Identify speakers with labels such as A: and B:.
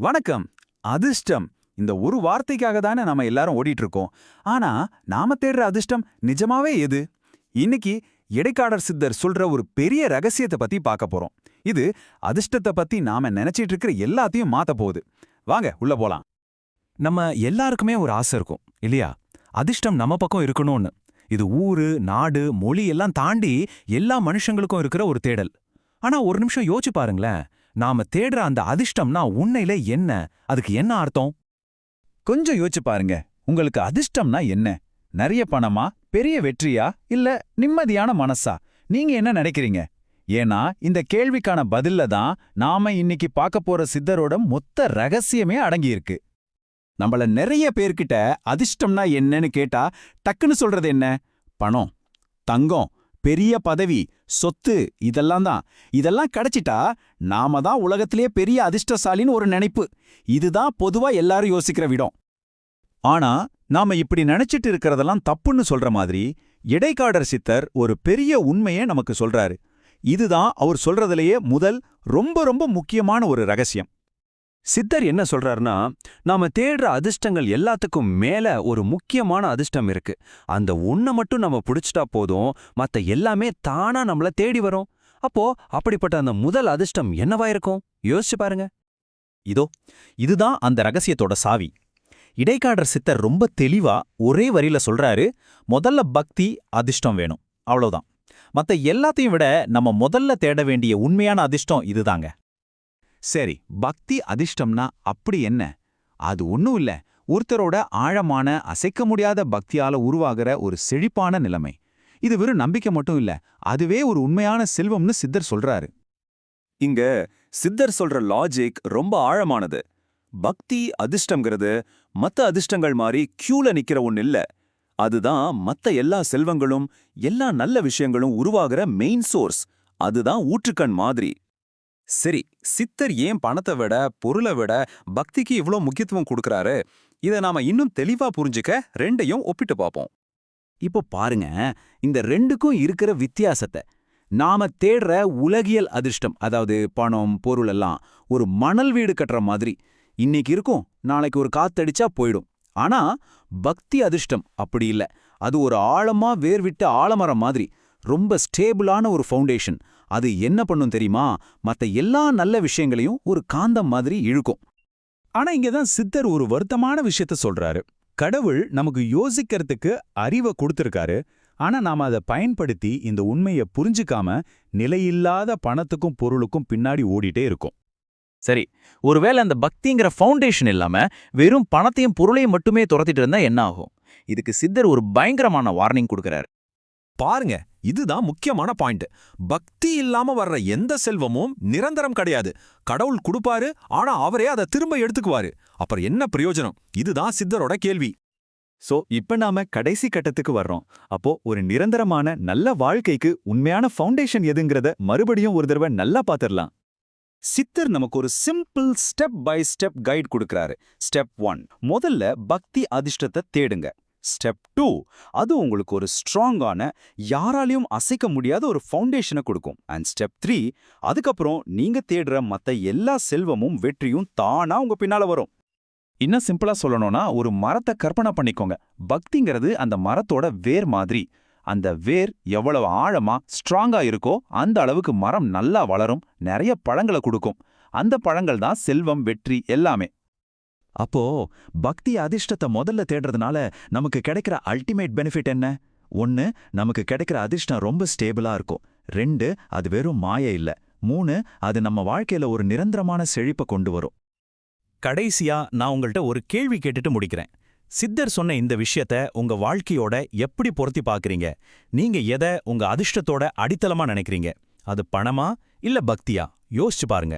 A: வணக்கம். அதிர்ஷ்டம். இந்த ஒரு வார்த்தைக்காக தானே நாம எல்லாரும் ஓடிட்டு இருக்கோம் ஆனா நாம தேடுற அதிர்ஷ்டம் நிஜமாவே எது? இன்னைக்கு இடைக்காடர் சித்தர் சொல்ற ஒரு பெரிய ரகசியத்தை பத்தி பார்க்க போறோம். இது அதிர்ஷ்டத்தை பத்தி நாம நினைச்சிட்டு இருக்கிற எல்லாத்தையும் மாத்த போகுது. வாங்க உள்ள போலாம்.
B: நம்ம எல்லாருக்குமே ஒரு ஆசை இருக்கும் இல்லையா? அதிர்ஷ்டம் நம்ம பக்கம் இருக்கணும்னு. இது ஊரு நாடு மொழி எல்லாம் தாண்டி எல்லா மனுஷங்களுக்கும் இருக்கிற ஒரு தேடல். ஆனா ஒரு நிமிஷம் யோசிச்சு பாருங்களேன். நாம தேடுற அந்த அதிர்ஷ்டம்னா உண்மையில என்ன? அதுக்கு என்ன அர்த்தம்?
A: கொஞ்சம் யோசிச்சு பாருங்க. உங்களுக்கு அதிர்ஷ்டம்னா என்ன? நிறைய பணமா? பெரிய வெற்றியா? இல்ல நிம்மதியான மனசா? நீங்க என்ன நினைக்கிறீங்க? ஏன்னா இந்த கேள்விக்கான பதில்ல தான் நாம இன்னைக்கு பார்க்க போற சித்தரோட மொத்த ரகசியமே அடங்கியிருக்கு. நம்மள நிறைய பேர்கிட்ட அதிர்ஷ்டம்னா என்னன்னு கேட்டா டக்குன்னு சொல்றது என்ன? பணம் தங்கம் பெரிய பதவி சொத்து இதெல்லாம் தான். இதெல்லாம் கிடைச்சிட்டா நாம தான் உலகத்திலேயே பெரிய அதிர்ஷ்டசாலின்னு ஒரு நினைப்பு. இதுதான் பொதுவா எல்லாரும் யோசிக்கிற விடம். ஆனா நாம இப்படி நினைச்சிட்டு இருக்கிறதெல்லாம் தப்புன்னு சொல்ற மாதிரி இடைக்காடர் சித்தர் ஒரு பெரிய உண்மையை நமக்கு சொல்றாரு. இதுதான் அவர் சொல்றதுலயே முதல் ரொம்ப ரொம்ப முக்கியமான ஒரு ரகசியம்.
C: சித்தர் என்ன சொல்றாருன்னா நாம தேடுற அதிர்ஷ்டங்கள் எல்லாத்துக்கும் மேல ஒரு முக்கியமான அதிர்ஷ்டம் இருக்கு. அந்த ஒன்ன மட்டும் நம்ம பிடிச்சிட்டா போதும் மத்த எல்லாமே தானா நம்மள தேடி வரும். அப்போ அப்படிப்பட்ட அந்த முதல் அதிர்ஷ்டம் என்னவா இருக்கும்? யோசிச்சு பாருங்க.
A: இதோ இதுதான் அந்த ரகசியத்தோட சாவி. இடைக்காடர் சித்தர் ரொம்ப தெளிவா ஒரே வரியில சொல்றாரு முதல்ல பக்தி அதிர்ஷ்டம் வேணும். அவ்வளவுதான். மத்த எல்லாத்தையும் விட நம்ம முதல்ல தேட வேண்டிய உண்மையான அதிர்ஷ்டம் இதுதாங்க. சரி பக்தி அதிர்ஷ்டம்னா அப்படி என்ன? அது ஒண்ணும் இல்ல. ஒருத்தரோட ஆழமான அசைக்க முடியாத பக்தியால உருவாகிற ஒரு செழிப்பான நிலைமை. இது வெறும் நம்பிக்கை மட்டும் இல்ல அதுவே ஒரு உண்மையான செல்வம்னு சித்தர் சொல்றாரு.
C: இங்க சித்தர் சொல்ற லாஜிக் ரொம்ப ஆழமானது. பக்தி அதிர்ஷ்டம்ங்கிறது மத்த அதிர்ஷ்டங்கள் மாதிரி கியூல நிக்கிற ஒன்னு இல்ல. அதுதான் மத்த எல்லா செல்வங்களும் எல்லா நல்ல விஷயங்களும் உருவாகிற மெயின் சோர்ஸ் அதுதான் ஊற்றுக்கண் மாதிரி. சரி சித்தர் ஏன் பணத்தை விட பொருளை விட பக்திக்கு இவ்ளோ முக்கியத்துவம் கொடுக்கறாரு? இதை நாம இன்னும் தெளிவா புரிஞ்சுக்க ரெண்டையும் ஒப்பிட்டு பார்ப்போம்
A: இப்போ பாருங்க இந்த ரெண்டுக்கும் இருக்கிற வித்தியாசத்தை. நாம தேடுற உலகியல் அதிர்ஷ்டம் அதாவது பணம் பொருள் எல்லாம் ஒரு மணல் வீடு கட்டுற மாதிரி. இன்னைக்கு இருக்கும் நாளைக்கு ஒரு காத்தடிச்சா போயிடும். ஆனா பக்தி அதிர்ஷ்டம் அப்படி இல்ல. அது ஒரு ஆழமா வேர்விட்ட ஆழமரம் மாதிரி ரொம்ப ஸ்டேபிளான ஒரு ஃபவுண்டேஷன். அது என்ன பண்ணும் தெரியுமா? மத்த எல்லா நல்ல விஷயங்களையும் ஒரு காந்தம் மாதிரி இழுக்கும். ஆனா இங்கதான் சித்தர் ஒரு வருத்தமான விஷயத்த சொல்றாரு. கடவுள் நமக்கு யோசிக்கிறதுக்கு அறிவை கொடுத்திருக்காரு. ஆனா நாம அதை பயன்படுத்தி இந்த உண்மையை புரிஞ்சுக்காம நிலையில்லாத பணத்துக்கும் பொருளுக்கும் பின்னாடி ஓடிட்டே இருக்கும்.
D: சரி ஒருவேளை அந்த பக்திங்கிற ஃபவுண்டேஷன் இல்லாம வெறும் பணத்தையும் பொருளையும் மட்டுமே துரத்திட்டு இருந்தா என்ன ஆகும்? இதுக்கு சித்தர் ஒரு பயங்கரமான வார்னிங் கொடுக்கறாரு.
C: பாருங்க இதுதான் முக்கியமான பாயிண்ட். பக்தி இல்லாம வர்ற எந்த செல்வமும் நிரந்தரம் கிடையாது. கடவுள் கொடுப்பாரு ஆனா அவரே அதை திரும்ப எடுத்துக்குவாரு. அப்புறம் என்ன பிரயோஜனம்? இதுதான் சித்தரோட கேள்வி.
A: சோ இப்ப நாம கடைசி கட்டத்துக்கு வர்றோம். அப்போ ஒரு நிரந்தரமான நல்ல வாழ்க்கைக்கு உண்மையான ஃபவுண்டேஷன் எதுங்கிறத மறுபடியும் ஒரு தடவை நல்லா பாத்திரலாம். சித்தர் நமக்கு ஒரு simple step by step guide கொடுக்கறாரு. ஸ்டெப் ஒன் முதல்ல பக்தி அதிர்ஷ்டத்தை தேடுங்க. ஸ்டெப் டூ அது உங்களுக்கு ஒரு ஸ்ட்ராங்கான யாராலையும் அசைக்க முடியாத ஒரு ஃபவுண்டேஷனை கொடுக்கும். அண்ட் ஸ்டெப் த்ரீ அதுக்கப்புறம் நீங்க தேடுற மத்த எல்லா செல்வமும் வெற்றியும் தானா உங்க பின்னால வரும். இன்னும் சிம்பிளா சொல்லணும்னா ஒரு மரத்தை கற்பனை பண்ணிக்கோங்க. பக்திங்கிறது அந்த மரத்தோட வேர் மாதிரி. அந்த வேர் எவ்வளவு ஆழமா ஸ்ட்ராங்கா இருக்கோ அந்த அளவுக்கு மரம் நல்லா வளரும். நிறைய பழங்களை கொடுக்கும். அந்த பழங்கள் தான் செல்வம் வெற்றி எல்லாமே. அப்போ பக்தி அதிர்ஷ்டத்தை முதல்ல தேடுறதுனால நமக்கு கிடைக்கிற அல்டிமேட் பெனிஃபிட் என்ன? ஒன்னு நமக்கு கிடைக்கிற அதிர்ஷ்டம் ரொம்ப ஸ்டேபிளா இருக்கும். ரெண்டு அது வெறும் மாய இல்ல. மூணு அது நம்ம வாழ்க்கையில ஒரு நிரந்தரமான செழிப்பை கொண்டு வரும்.
B: கடைசியா நான் உங்கள்ட்ட ஒரு கேள்வி கேட்டுட்டு முடிக்கிறேன். சித்தர் சொன்ன இந்த விஷயத்த உங்க வாழ்க்கையோட எப்படி பொருத்தி பார்க்கறீங்க நீங்க எதை உங்க அதிர்ஷ்டத்தோட அடித்தளமா நினைக்கிறீங்க? அது பணமா இல்ல பக்தியா? யோசிச்சு பாருங்க.